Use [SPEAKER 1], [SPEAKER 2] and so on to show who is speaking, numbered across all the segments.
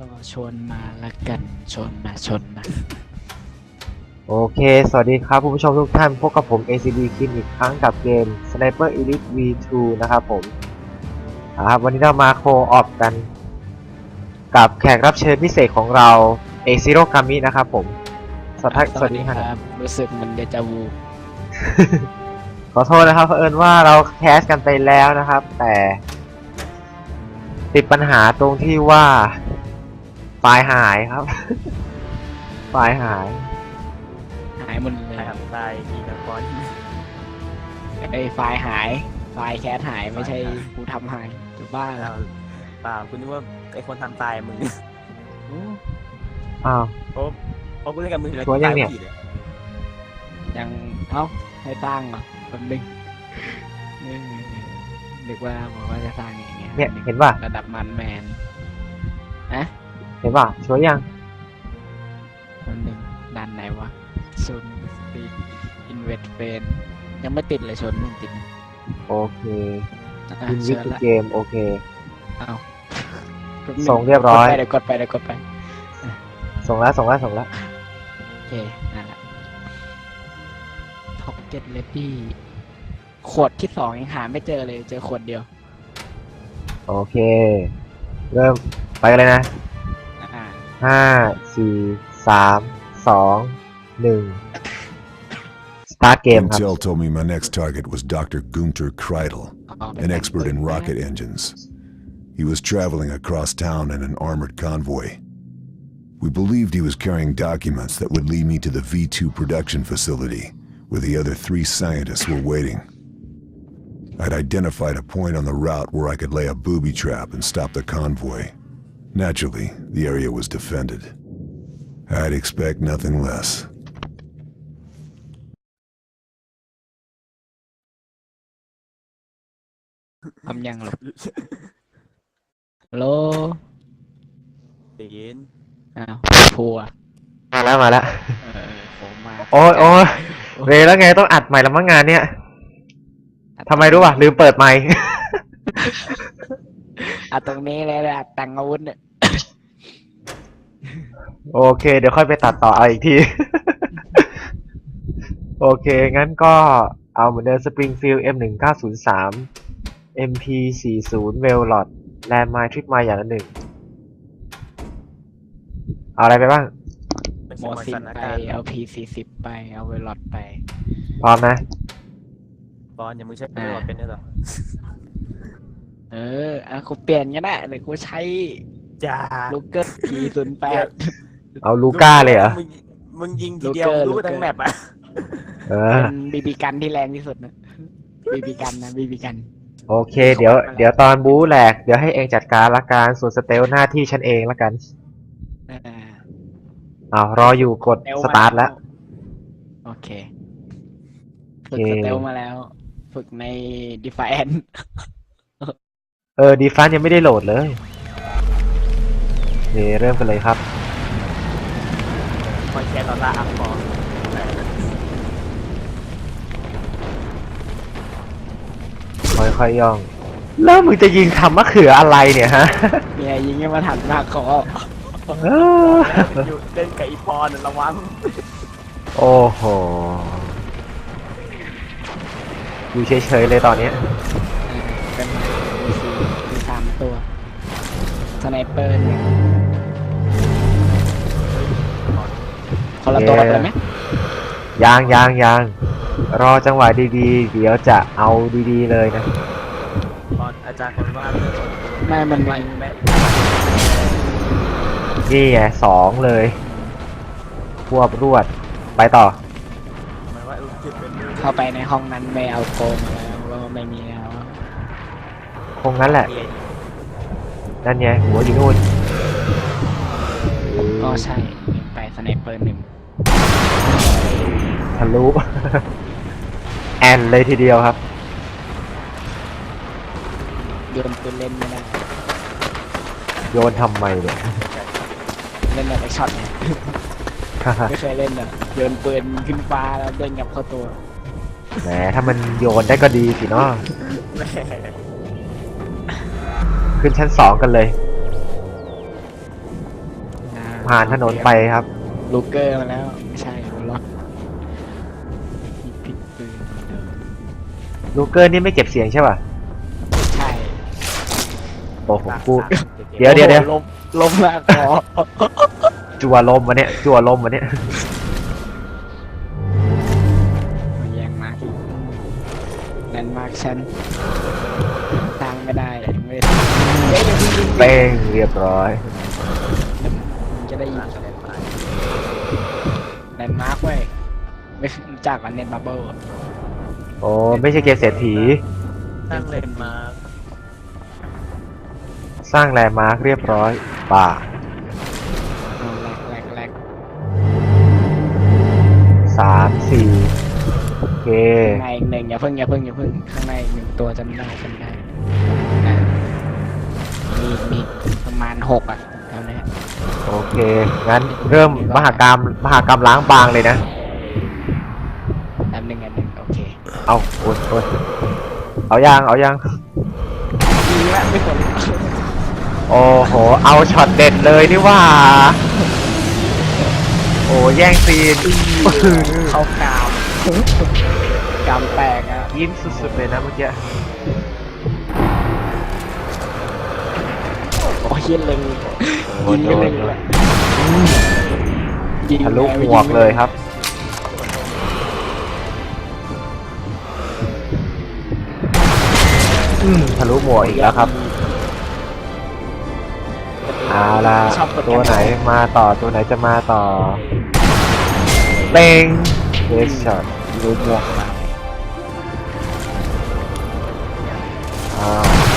[SPEAKER 1] ก็ชวนมาละกันชวนมาชนมา
[SPEAKER 2] โอเค สวัสดีครับ ผู้ชมทุกท่าน พบกับผม ACD คินอีกครั้งกับเกม Sniper Elite V2 นะครับผมอ่าครับวันนี้เรามาโคออฟกัน กับแขกรับเชิญพิเศษของเราเอซิโรกามินะครับผม สวัสดีสวัสดีครับ
[SPEAKER 1] บรู้สึกเหมันเดจาวู
[SPEAKER 2] ขอโทษนะครับเผอิญว่าเราแคสกันไปแล้วนะครับ แต่ ติดปัญหาตรงที่ว่า ไฟล์หายครับไฟล์หาย
[SPEAKER 1] หายหมดเลย
[SPEAKER 3] ใช่ครับตายทีละคน
[SPEAKER 1] ไอ้ไฟล์หาย ไฟล์แคสหายไม่ใช่กูทำหายจะบ้าแล้ว
[SPEAKER 3] เปล่าคุณนึกว่าไอคนทำตายมึง
[SPEAKER 2] อ้าว
[SPEAKER 3] เพราะเพราะกูเล่นกับมึงแล้ว
[SPEAKER 2] ชัวร์ยังเนี่ย
[SPEAKER 3] ตาผิดอะ
[SPEAKER 1] ยังเอ้าให้สร้างเหรอแป๊บนึงเออนึกว่าบอกว่าจะสร้างอย่างเงี้ย
[SPEAKER 2] เนี่ยเห็นป่ะ
[SPEAKER 1] ระดับมันแมน
[SPEAKER 2] เห็นป่ะช่วยยัง
[SPEAKER 1] คนหนึ่งดันไหนวะชนสปีดอินเวสเฟนยังไม่ติดเลยชนมึงติดนะ
[SPEAKER 2] โอเค
[SPEAKER 1] อะ
[SPEAKER 2] อินวิ
[SPEAKER 1] เชิ
[SPEAKER 2] ท
[SPEAKER 1] ญละ
[SPEAKER 2] เกมโอเค
[SPEAKER 1] เอา
[SPEAKER 2] ส่งเรียบร้อย
[SPEAKER 1] กดไปเดี๋ยวกดไปเดี๋ยวกดไป
[SPEAKER 2] ส่งแล้วส่งแล้วส่งแล้ว
[SPEAKER 1] โอเคนั่นแหละท็อปเก็ตเลดี้ขวดที่สองยังหาไม่เจอเลยเจอขวดเดียว
[SPEAKER 2] โอเค เริ่มไปกันเลยนะ
[SPEAKER 1] อ่า
[SPEAKER 2] ห้าสี่สามสองหนึ่งสตาร์ทเกมครับ
[SPEAKER 4] Intel told me my next target was Dr. Gunter Kreidel,
[SPEAKER 1] เอาไป
[SPEAKER 4] an expert in rocket engines. He was traveling across town in an armored convoy. We believed he was carrying documents that would lead me to the V2 production facility, where the other three scientists were waiting. I'd identified a point on the route where I could lay a booby trap and stop the convoy. Naturally, the area was defended. I'd expect nothing less.
[SPEAKER 1] ทำยังหรอฮัลโหล
[SPEAKER 3] ตีน
[SPEAKER 1] อ้าวพัว
[SPEAKER 2] มาแล้วมาแล้ว
[SPEAKER 1] เออผมมา
[SPEAKER 2] โอ้ยโอ้ยเวแล้วไงต้องอัดใหม่แล้วมั้งงานเนี้ยทำไมรู้ป่ะลืมเปิดไมค์
[SPEAKER 1] อะตรงนี้เลยแหละตังอาวุธเนี่ย
[SPEAKER 2] โอเค เดี๋ยวค่อยไปตัดต่อเอาอีกที โอเค งั้นก็เอาเหมือนเดิม Springfield M1903 MP40 v e l o t แลนด์ไมล์ทริปมาอย่างละหนึ่ง เอาอะไรไปบ้าง
[SPEAKER 3] เป็น
[SPEAKER 1] โม
[SPEAKER 3] ส
[SPEAKER 1] ซิ
[SPEAKER 3] ถานน
[SPEAKER 1] ไป
[SPEAKER 3] การณ์
[SPEAKER 1] เอาพีสี่สิบไปเอาเวลอดไป
[SPEAKER 2] พร้อมนะ
[SPEAKER 3] บอลอย่ามึงใช้ประโยชน์เป็นด้วยเหรอ
[SPEAKER 1] เอออะกูเปลี่ยนก็ได้หรือกูใช้
[SPEAKER 3] จ้า
[SPEAKER 1] ลูกเกอร์พีศูนย์แปด
[SPEAKER 2] เอาลูก้าเลยเหรอ
[SPEAKER 3] มึงมึงยิงทีเดียว
[SPEAKER 1] ลูกเกอร์
[SPEAKER 3] รู้ทั้ง
[SPEAKER 1] ลูกเกอร์
[SPEAKER 3] แมปอะ
[SPEAKER 2] เออ
[SPEAKER 1] เป็นบีบีกันที่แรงที่สุดนะบีบีกันนะบีบีกัน
[SPEAKER 2] โอเค เดี๋ยว เดี๋ยวตอนบู๊แหลก เดี๋ยวให้เองจัดการละกันส่วนสเตลหน้าที่ฉันเองละกัน
[SPEAKER 1] อ่า
[SPEAKER 2] อ้าวรออยู่กด
[SPEAKER 1] เตล
[SPEAKER 2] ส
[SPEAKER 1] มา
[SPEAKER 2] ตาร์ทแล้ว
[SPEAKER 1] โอเคฝึก
[SPEAKER 2] โอเค
[SPEAKER 1] สเตลมาแล้ว ฝึกในดีฟ n น
[SPEAKER 2] เออดีฟันยังไม่ได้โหลดเลยโอ เคเริ่มกันเลยครับ
[SPEAKER 3] คอยแชร์ดอลลาร์อัพพอ
[SPEAKER 2] ค่อยๆย่อง แล้วมึงจะยิงทำมะเขืออะไรเนี่ยฮะ
[SPEAKER 1] เนี่ยยิงให้มาถันมากขอ
[SPEAKER 2] เออ
[SPEAKER 3] อยู่เล่นกับอีพรน่ะระวัง
[SPEAKER 2] โอ้โหอยู่เฉยๆเลยตอนเนี้ย
[SPEAKER 1] เป็นมีสี่มีสามตัวสไนเปอร์ คนละตัว
[SPEAKER 2] เย้
[SPEAKER 1] เลยไหม
[SPEAKER 2] ยางยางยางรอจังหวะดีๆ เดี๋ยวจะเอาดีๆเลยนะ
[SPEAKER 3] บอลอาจารย์คนว่า
[SPEAKER 1] ไม่มันมัน
[SPEAKER 3] แม่
[SPEAKER 2] นี่ไงสองเลยควบรวดไปต่อ
[SPEAKER 3] หมายว่าจุดเป็น
[SPEAKER 1] เข้าไปในห้องนั้นไม่เอาโกงมาแล้วก็ไม่มีแล้ว
[SPEAKER 2] คงงั้นแหละ
[SPEAKER 3] เอ
[SPEAKER 2] นั่นไงหัวอยู่นู่น
[SPEAKER 1] ก็ใช่ยิงไปสไนเปอร์หนึ่ง
[SPEAKER 2] ทะลุ แอนเลยทีเดียวครับ
[SPEAKER 1] โยนปืนเล่นไม่ได้
[SPEAKER 2] โยนทำไมเนี่ย
[SPEAKER 1] เล่นแบบช็อตเนี่ยไม่เคยเล่นอะโยนปืนขึ้นฟ้าแล้วเด้งกลับเข้าตัว
[SPEAKER 2] แหมถ้ามันโยนได้ก็ดีสิเนาะ
[SPEAKER 3] แม่
[SPEAKER 2] ขึ้นชั้นสองกันเลย ผ่านถนนไปครับ
[SPEAKER 1] ลูเกอร์มาแล้ว ไม่ใช่ ลูเก
[SPEAKER 2] อร์นี่ไม่เก็บเสียงใช่ป่ะ
[SPEAKER 1] ใช่
[SPEAKER 2] โอ้ผมพูด
[SPEAKER 3] เดี๋
[SPEAKER 2] เดี๋
[SPEAKER 3] ย
[SPEAKER 2] ยววเดี๋ยวเดี๋ยว
[SPEAKER 1] โอ้โหลมลมลากคอ
[SPEAKER 2] จัวลมมาเนี่ยจัวลมมาเนี่ย
[SPEAKER 1] มาแย่งมาอีกแลนด์มาร์คฉันตั้งไม่ได้ยังไม่ได้เอ๊ะยังยิง
[SPEAKER 2] เป้งเรียบร้อย
[SPEAKER 1] จะได้ยิง
[SPEAKER 3] แลนด์มาร์ค
[SPEAKER 1] แลนด์มาร์คเว้ยไม่รู้จักวันเน็ตบับเบิ้ล
[SPEAKER 2] โอ้ไม่ใช่เกมเศรษฐี
[SPEAKER 3] ตั้งเลนด์มาร์ค
[SPEAKER 2] สร้างแลนด์มาร์คเรียบร้อยป่า
[SPEAKER 1] แรกแรกแรก
[SPEAKER 2] สามสี่โอเค
[SPEAKER 1] ข้างในอีกหนึ่งอย่าเพิ่งอย่าเพิ่งอย่าเพิ่งข้างในอีกหนึ่งตัวจำได้จำได้อะมีมีประมาณหกอะแถวเนี้ย
[SPEAKER 2] โอเค งั้นเริ่มมหากรรมมหากรรมล้างบางเลยนะ
[SPEAKER 1] แป๊บหนึ่งอันหนึ่งโอ เค
[SPEAKER 2] เอาโอ้ยโอ้ยเอายางเอายาง
[SPEAKER 1] ดีละไม่สน
[SPEAKER 2] โอ้โห เอาช็อตเด็ดเลยนี่หว่า โอ้แย่งซีน
[SPEAKER 1] เข้ากามกามแตกอะ
[SPEAKER 2] ยิ้มสุดๆเลยนะเมื่อกี้
[SPEAKER 1] โอ้ยเหี้ยเล็ง
[SPEAKER 2] โอ้
[SPEAKER 1] ยิง
[SPEAKER 2] โด
[SPEAKER 1] ไม่
[SPEAKER 2] น
[SPEAKER 1] เล็งเลยยิง
[SPEAKER 2] ทะลุ
[SPEAKER 1] แว
[SPEAKER 2] หมวกเลยครับ อืมทะลุหมวกอีกแล้วครับเอาละ
[SPEAKER 1] ชอบกด
[SPEAKER 2] ตัวไหนมาต่อตัวไหนจะมาต่อเต็งเดชช็อต
[SPEAKER 1] รู้หมวกมา
[SPEAKER 2] อ่า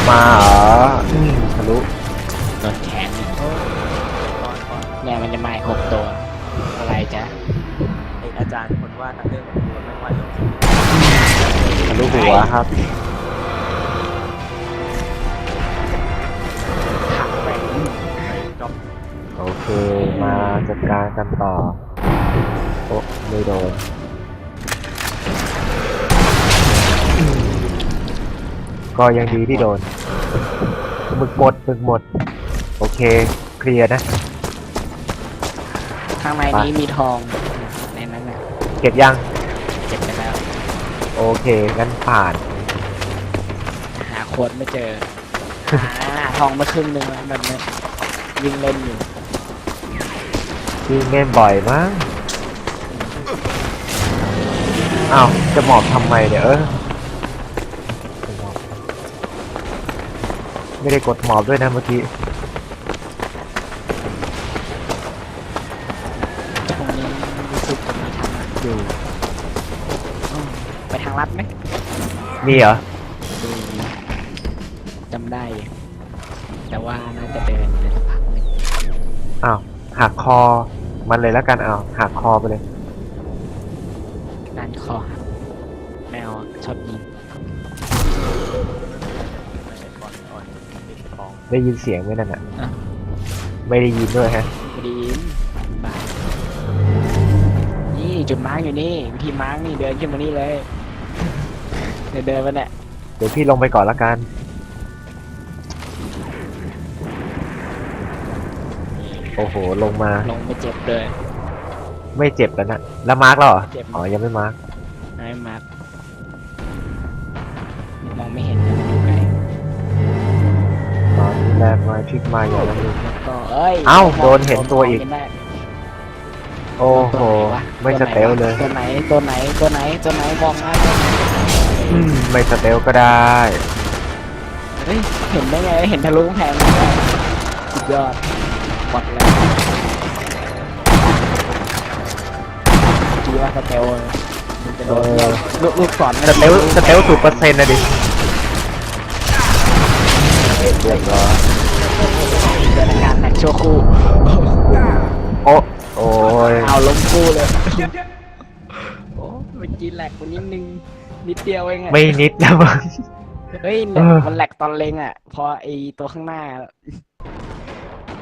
[SPEAKER 2] มาเหรออืมทะลุ
[SPEAKER 1] โดนแขนอีก
[SPEAKER 3] ก่อนก่อน
[SPEAKER 1] เนี่ยมันจะมาอีกหกตัว อะไรจ๊ะ
[SPEAKER 3] ไออาจารย์คนว่าดเรื่องของคุณไม่ว่าดเรื่องจริง
[SPEAKER 2] ทะลุหัวครับ เคมาจัดการกันต่อ โอ้ไม่โดนอืมก็ยังดีที่โดนหมึกหมดหมึกหมด โอเค เคลียร์นะ
[SPEAKER 1] ข้างในนี้มีทองในนั้นน่ะ
[SPEAKER 2] เก็บยัง
[SPEAKER 1] เจ็บไปแล้ว
[SPEAKER 2] โอเค งั้นผ่าน
[SPEAKER 1] หาโค้ดไม่เจอ หาทองมาครึ่งหนึ่งแล้วแบบเนี้ยยิงเล่นอยู่
[SPEAKER 2] วิ่งเล่นบ่อยมั้งอ้าวจะหมอบทำไมเนี่ยเออจะหมอบไม่ได้กดหมอบด้วยนะเมื่อกี้
[SPEAKER 1] ตรงนี้รู้สึกจะมีทางลัดอยู่อืมไปทางลัดไหม
[SPEAKER 2] มีเหรอ
[SPEAKER 1] ดูจำได้อยู่แต่ว่าน่าจะเดินไปสักพักหนึ่ง
[SPEAKER 2] อ้าวหักคอ มันเลยแล้วกันอ้าวหักคอไปเลย
[SPEAKER 1] ด้านคอหักแมวอะชอบยิง
[SPEAKER 3] ไม่ใช่ก่อนก่อนติดของ
[SPEAKER 2] ได้ยินเสียงไหมนั่นอะ
[SPEAKER 1] อะ
[SPEAKER 2] ไม่ได้ยินด้วยฮะ
[SPEAKER 1] ไม่ได้ยินบายนี่จุดมาร์กอยู่นี่วิธีมาร์กนี่เดินขึ้นมานี่เลยเดินเดินมาเนี่ย
[SPEAKER 2] เดี๋ยวพี่ลงไปก่อนละกัน โอ้โห ลงมา
[SPEAKER 1] ลงไม่เจ็บเลย
[SPEAKER 2] ไม่เจ็บแล้วนะ แล้วมาร์กแล้วเหรอ
[SPEAKER 1] เจ็บ
[SPEAKER 2] อ๋อ ยังไม่มาร์ก
[SPEAKER 1] ไม่มาร์กมองไม่เห็นนะมันอยู่ไกล
[SPEAKER 2] ตอนนี้แลนด์มาทริกมาอย่างนั้นเอง
[SPEAKER 1] แล้วก็เอ้ย
[SPEAKER 2] เอ้าโดนเห็นตัวอีก
[SPEAKER 1] โดนมงเห็นได้
[SPEAKER 2] โอ้โห
[SPEAKER 1] ตัวไหนวะ
[SPEAKER 2] ไม่สเตลเลย
[SPEAKER 1] ตัวไหนตัวไหนตัวไหนตัวไหนมองมาตัวไหน
[SPEAKER 2] อืมไม่สเตลก็ได้
[SPEAKER 1] เฮ้ยเห็นได้ไงเห็นทะลุกำแพงมาได้สุดยอดบอดแวคิดว่าสเตลมันจะโดน
[SPEAKER 2] เออ
[SPEAKER 1] ลูกลูกศร
[SPEAKER 2] สเตลสเตลสูตรเปอร์เซ็นต์นะดิเรียบร้อย
[SPEAKER 1] เกิดอาการแตกชั่วคู่
[SPEAKER 2] โอ้โอ้ย
[SPEAKER 1] เอาล้มคู่เลยโอ้เมื่อกี้แหลกกว่านิดนึงนิดเดียวเองอะ
[SPEAKER 2] ไม่นิดนะมึง
[SPEAKER 1] เฮ้ย
[SPEAKER 2] เออ
[SPEAKER 1] มันแหลกตอนเล็งอะ พอไอตัวข้างหน้า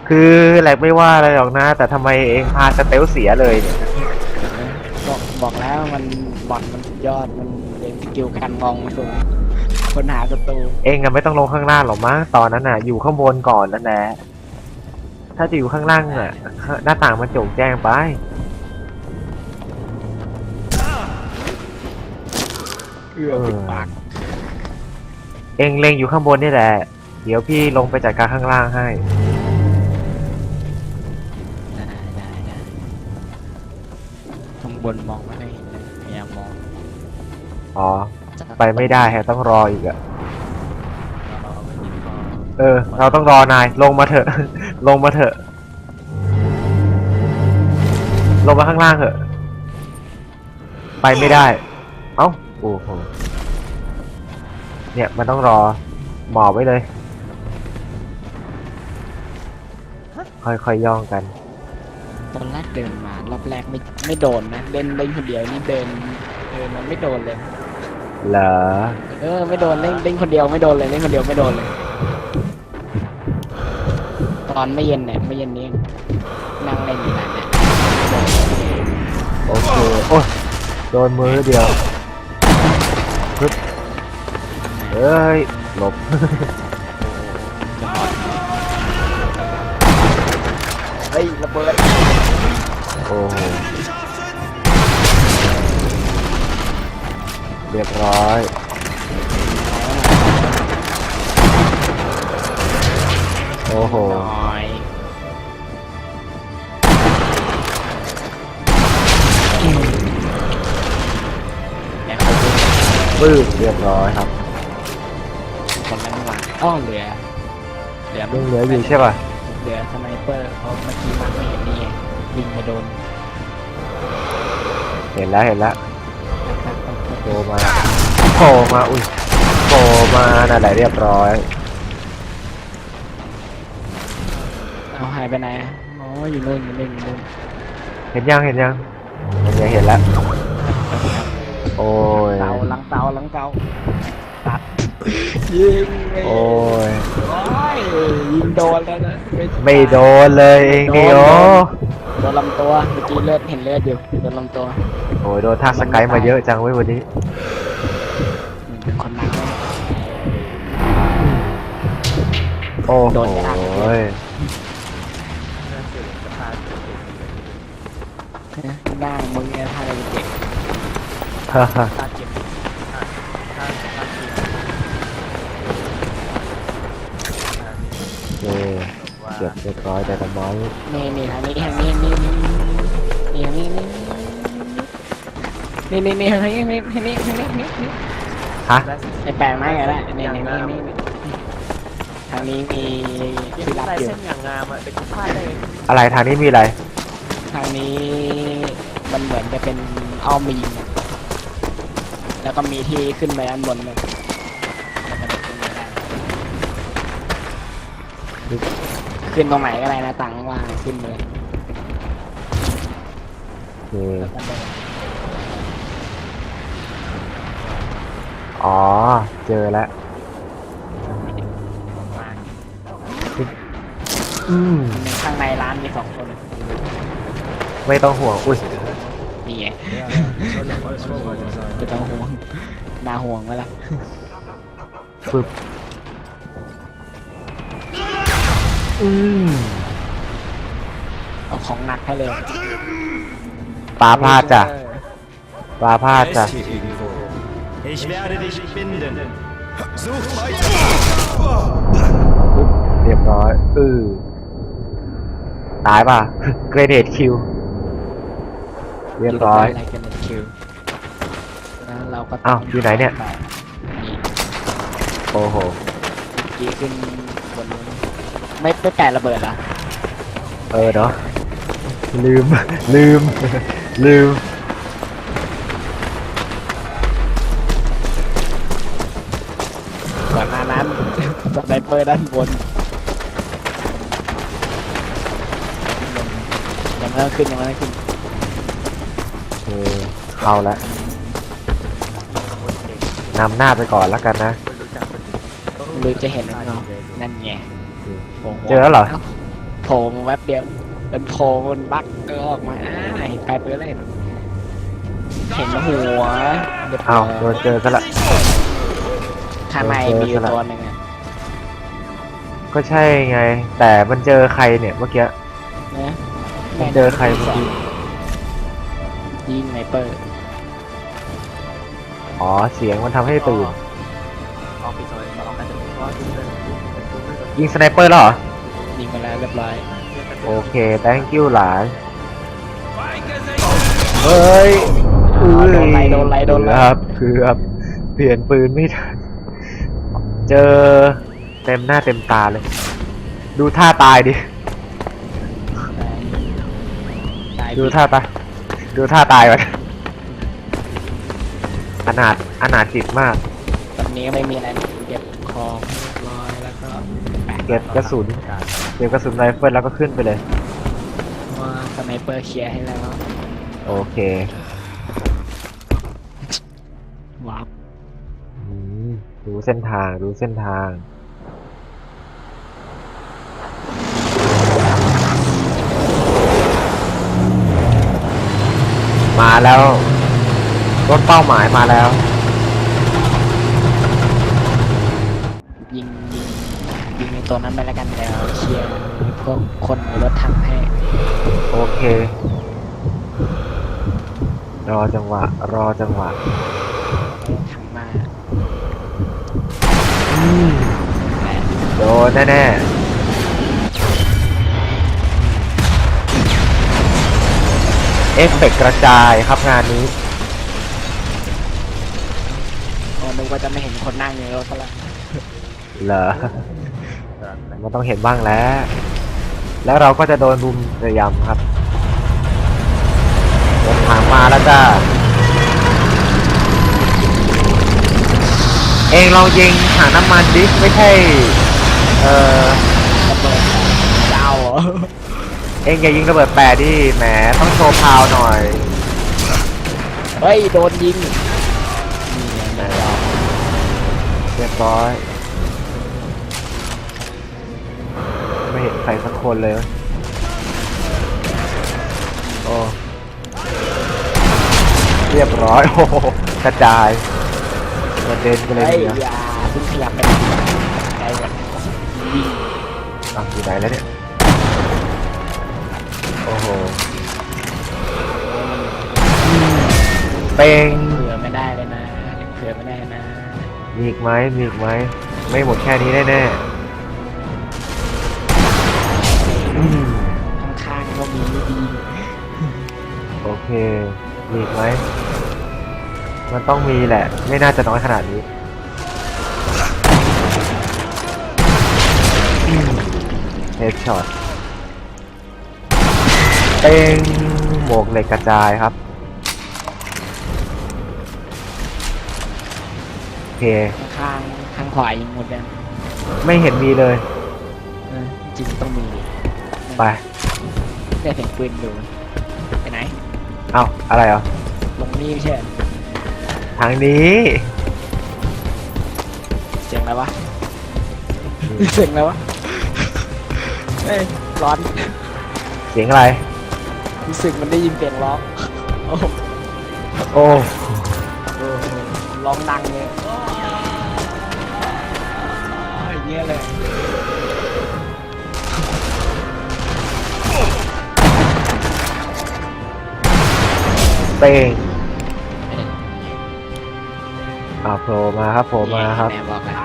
[SPEAKER 2] คือแหลกไม่ว่าอะไรหรอกนะ แต่ทำไมเองพาสเตลเสียเลยเนี่ย
[SPEAKER 1] บอกแล้วมันบอดมันสุดยอดมันเล่นสกิลการมองสูงคนหาศัตรู
[SPEAKER 2] เองอะไม่ต้องลงข้างล่างหรอกมั้งตอนนั้นน่ะอยู่ข้างบนก่อนนั่นแหละถ้าจะอยู่ข้างล่างอะหน้าต่างมันโจ่งแจ้งไป
[SPEAKER 1] เอื้อปิดปาก
[SPEAKER 2] เองเล็งอยู่ข้างบนนี่แหละ เดี๋ยวพี่ลงไปจัดการข้างล่างให้
[SPEAKER 1] นมองไม่ได้เห็นเลยพยายามมอง
[SPEAKER 2] อ๋อ ไปไม่ได้แฮะต้องรออีกอะ
[SPEAKER 3] เราไม่มีพอ
[SPEAKER 2] เออ เราต้องรอนาย ลงมาเถอะ ลงมาเถอะ ลงมาข้างล่างเถอะ ไปไม่ได้ เอ้า โอ้โห เนี่ยมันต้องรอ หมอบไว้เลย ค่อยๆย่องกัน
[SPEAKER 1] ตอนแรกเดินมารอบแรกไม่ไม่โดนนะเล่นเล่นคนเดียวนี่เดินเดินมันไม่โดนเลย
[SPEAKER 2] เหรอ
[SPEAKER 1] เออไม่โดนเล่นเล่นคนเดียวไม่โดนเลยเล่นคนเดียวไม่โดนเลย ตอนไม่เย็นเนี่ยไม่เย็นนี้นั่งเล่นอยู่นานเนี่ย
[SPEAKER 2] โอเคโอ้ยโดนมือเดียวปึ๊บเอ้ยหลบ
[SPEAKER 1] เรี
[SPEAKER 2] ยบร้อยโอ้โห
[SPEAKER 1] หน่อยเดี๋ยวเขาดู
[SPEAKER 2] ปื้มเรียบร้อยครับ
[SPEAKER 1] คนนั้นมาอ้อเหลือเหลือ
[SPEAKER 2] ยังเหลืออยู่ใช่ป่ะ
[SPEAKER 1] เหลือสไนเปอร์เพราะเมื่อกี้มันไม่เห็นนี่ไงยิงไปโดน
[SPEAKER 2] เห็นแล้วเห็นแล้วโผล่มาโผล่มาอุ้ยโผล่มานั่นแหละเรียบร้อย
[SPEAKER 1] เอาหายไปไหนอะอ๋ออยู่นู่นอยู่นู่นอยู่นู่น
[SPEAKER 2] เห็นยังเห็นยังเห็นยังเห็นแล้วโอ้ย
[SPEAKER 1] เตาหลังเตาหลังเตาตัดยิงไม่
[SPEAKER 2] โอ้ย
[SPEAKER 1] โอ้ยยิงโดนแล้วนะ
[SPEAKER 2] ไม่โดนเลยเองเดียว
[SPEAKER 1] โดนลำตัวเมื่อกี้เลือดเห็นเลือดอยู่โดนลำตัว
[SPEAKER 2] โอ้ยโดนท่าสกายมาเยอะจังเว้ยวันนี้
[SPEAKER 1] อืมเป็นคนนักเลย
[SPEAKER 2] โอ้โห
[SPEAKER 1] โดนยาก
[SPEAKER 3] น่าเสียสภาพเก่ง
[SPEAKER 1] หน้ามึงเนี่ยท่าอะไรเก่ง
[SPEAKER 2] ฮ่าฮ่า
[SPEAKER 3] ถ้าเก็บถ้าถ้าถ้าเก็บ
[SPEAKER 2] โอ เก็บเรียบร้อยแต่ละไม
[SPEAKER 1] นี่นี่ทางนี้ทางนี้นี่นี่นี่ทางนี้นี่นี่นี่ทางนี้นี่ทางนี้ทางนี้ทางนี้นี่
[SPEAKER 2] ฮะ
[SPEAKER 1] ไอแปลงไม้ไงล่ะนี่นี่นี่นี่ทางนี้มีที่รับอยู่
[SPEAKER 3] เส้นอย่างงามอะแต่กูพลาดได้เอง
[SPEAKER 2] อะไรทางนี้มีอะไร
[SPEAKER 1] ทางนี้มันเหมือนจะเป็นอ้อมมีแล้วก็มีที่ขึ้นไปด้านบนเลย ขึ้นตรงไหนก็ได้นะต่างข้างล่างขึ้นเลย
[SPEAKER 2] โอเค
[SPEAKER 1] แล้วก็เดิน
[SPEAKER 2] อ๋อ เจอแล้ว
[SPEAKER 1] มา
[SPEAKER 2] อืม
[SPEAKER 1] ข้างในร้านมีสองคน
[SPEAKER 2] ไม่ต้องห่วง อุ้ย
[SPEAKER 1] นี่ไง ไม่ต้องห่วงน่าห่วงไหมล่ะ
[SPEAKER 2] ปึ๊บ อืม
[SPEAKER 1] เอาของหนักให้เลย
[SPEAKER 2] ปลาพลาดจ้ะปลาพลาดจ้ะ
[SPEAKER 5] Ich werde dich binden.
[SPEAKER 2] เรียบร้อยเออตายป่ะ เกรเดตคิว เรียบร้อย
[SPEAKER 1] อะไรกันในคิวแล้วเราก็
[SPEAKER 2] อ้าวอยู่ไหนเนี่ย
[SPEAKER 1] นี่
[SPEAKER 2] โอ้โห
[SPEAKER 1] เมื่อกี้ขึ้นบนนู้น ไม่ไม่แปะระเบิดเหรอะ
[SPEAKER 2] เออเนาะลืม ลืม ลืม
[SPEAKER 1] ก่อนหน้านั้นสไนเปอร์ด้านบนยังไม่ต้องขึ้นยังไม่ต้องขึ้น
[SPEAKER 2] เออเข้าแล้วนำหน้าไปก่อนแล้วกันนะ
[SPEAKER 3] คนรู้จักคนดี
[SPEAKER 1] ไม่รู้จะเห็นหรือเปล่านั่นไงโผล่หัว
[SPEAKER 2] เจอแล้วเหรอ
[SPEAKER 1] โผล่มาแวบเดียวเป็นโผล่บนบักก็ออกมาอ่าเห็นใครเปิดเลยเห็นหัวเรียบร้
[SPEAKER 2] อ้า
[SPEAKER 1] อ
[SPEAKER 2] วยโดนเจอซะละ
[SPEAKER 1] ข้างในมีอยู่ตัวหนึ่งอะ
[SPEAKER 2] ก็ใช่ไง แต่มันเจอใครเนี่ยเมื่อกี้
[SPEAKER 1] นะ
[SPEAKER 2] มันเจอใครเมื่อกี้
[SPEAKER 1] ยิงไนเปอร์
[SPEAKER 2] อ๋อเสียงมันทำให้ตื่น
[SPEAKER 3] ออกไปซอยออกกันจะเพราะว่าคุณเป็นคุณเป็น
[SPEAKER 2] ยิงสไนเปอร์แล้วเหรอ
[SPEAKER 1] ยิงไปแล้วเรียบร้อย
[SPEAKER 2] โอเค thank you หลาน เฮ้ย
[SPEAKER 1] อ๋อโดนไล่โดนไล่โดนไล่
[SPEAKER 2] ครับเกือบเปลี่ยนปืนไม่ทัน เจอเต็มหน้าเต็มตาเลย ดูท่าตายดิ
[SPEAKER 1] ตาย
[SPEAKER 2] ดูท่าตาย ดูท่าตายมันอนาถอนาถจิตมาก
[SPEAKER 1] ตอนนี้ก็ไม่มีอะไรเก็บของ เก็
[SPEAKER 2] บกระสุนเก็บกระสุนไรเฟิลแล้วก็ขึ้นไปเลย
[SPEAKER 1] ว่าสไนเปอร์เคลียร์ให้แล้ว
[SPEAKER 2] โอเค
[SPEAKER 1] ว้าว
[SPEAKER 2] อืมดูเส้นทางดูเส้นทาง มาแล้ว รถเป้าหมายมาแล้ว
[SPEAKER 1] ยิงยิงยิงใน ตัวนั้นไปแล้วกันเดี๋ยวเคลียร์พวกคนในรถถังให้
[SPEAKER 2] โอเค รอจังหวะ รอจังหวะ
[SPEAKER 1] รถถังมา
[SPEAKER 2] อืมโดนแน่ๆ เอฟเฟกต์กระจายครับงานนี้
[SPEAKER 1] โอ้นึกว่าจะไม่เห็นคนนั่งอยู่ในรถซะแล้ว
[SPEAKER 2] เหรอ มันต้องเห็นบ้างแล้ว แล้วเราก็จะโดนรุมระยำครับรถถังมาแล้วจ้าเองลองยิงถังน้ำมันดิไม่ใช่ เออ
[SPEAKER 1] ระเบิดเจ้าเหรอ
[SPEAKER 2] เองอย่ายิงระเบิดแปรดิแหมต้องโชว์พาวหน่อย
[SPEAKER 1] เฮ้ย โดนยิงนี่ไงไม่ยอม
[SPEAKER 2] เรียบร้อย ครสักคนเลย โอ้ เรียบร้อย โอ้โหกระจายกระเด็นกันเลย
[SPEAKER 1] เฮ้ย
[SPEAKER 2] ทีเดียว
[SPEAKER 1] อย่าเพิ่งขยับไปไกลกว่ายิง
[SPEAKER 2] อะอยู่ไหนแล้วเนี่ย โอ้โหเป่ง
[SPEAKER 1] เผื่อไม่ได้เลยนะเผื่อไม่ได้นะ
[SPEAKER 2] มีอีกไหมมีอีกไหม ไม่หมดแค่นี้แน่ๆ
[SPEAKER 1] ข้างๆก็มีดี
[SPEAKER 2] โอเค มีอีกไหม มันต้องมีแหละ ไม่น่าจะน้อยขนาดนี้เฮดช็อตเป้งหมวกเหล็กกระจายครับ โอเค
[SPEAKER 1] ข้างๆข้างขวายิงหมดยัง
[SPEAKER 2] ไม่เห็นมีเลย
[SPEAKER 1] เออจริงต้องมีดิ
[SPEAKER 2] ไป
[SPEAKER 1] ได้เสียงปืนดูไปไหน
[SPEAKER 2] เอ้าอะไรอะ
[SPEAKER 1] ลงนี่ไม่ใช่เหรอ
[SPEAKER 2] ทางนี้
[SPEAKER 1] เสียงอะไรวะ เสียงอะไรวะเอ้ยร้อน
[SPEAKER 2] เสียงอะไร
[SPEAKER 1] รู้สึกมันได้ยินเสียงร้อง โอ้โห
[SPEAKER 2] โอ้
[SPEAKER 1] ร้องดังเลยโอ้ยอย่างเงี้ยเลย
[SPEAKER 2] เป้งอ่าโผล่มาครับโผล่มาครับ
[SPEAKER 1] แม่บอกแล้ว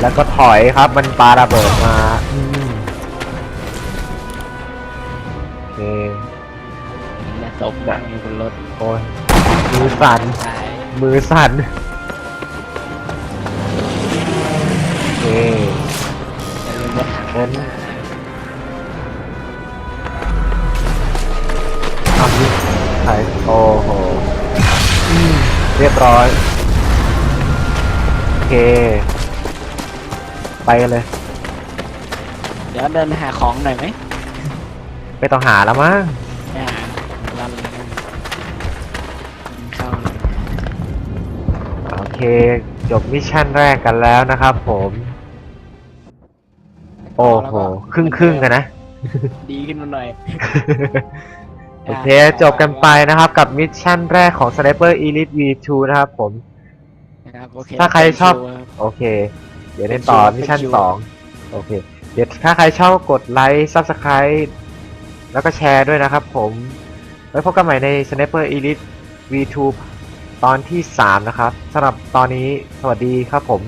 [SPEAKER 2] แล้วก็ถอยครับมันปาระเบิดมาอืมโอเค
[SPEAKER 1] เนี่ยศพนั่งอยู่บนรถ
[SPEAKER 2] โอ้ยมือสั่น
[SPEAKER 1] ใช่
[SPEAKER 2] มือสั่นโอเค
[SPEAKER 1] อย่าลืมรถถัง
[SPEAKER 2] งั้นเอา รียบร้อย โอเค ไปกันเลย
[SPEAKER 1] เดี๋ยวเดินหาของหน่อยไหม
[SPEAKER 2] ไม่ต้องหาแล้วมั้ง
[SPEAKER 1] ไปหารันเลยกินข้าวเลย
[SPEAKER 2] โอเค จบมิชชั่นแรกกันแล้วนะครับผม โอ้โห ครึ่งครึ่งๆกันนะ
[SPEAKER 1] ดีขึ้นมาหน่อย
[SPEAKER 2] โอเคจบกันไปนะครับกับมิชชั่นแรกของ Sniper Elite V2 นะครับผม
[SPEAKER 1] นะครับโอเค
[SPEAKER 2] ถ้าใครชอบ
[SPEAKER 1] ดูครับ
[SPEAKER 2] โอเค เดี๋ยวเล่นต่อ
[SPEAKER 1] เป็นคิว
[SPEAKER 2] มิชชั่น
[SPEAKER 1] เป็นคิว
[SPEAKER 2] สองโอเค เดี๋ยวถ้าใครชอบกดไลค์ซับสไคร b e แล้วก็แชร์ด้วยนะครับผมไว้พบกันใหม่ใน Sniper Elite V2 ตอนที่ 3 นะครับสำหรับตอนนี้สวัสดีครับผม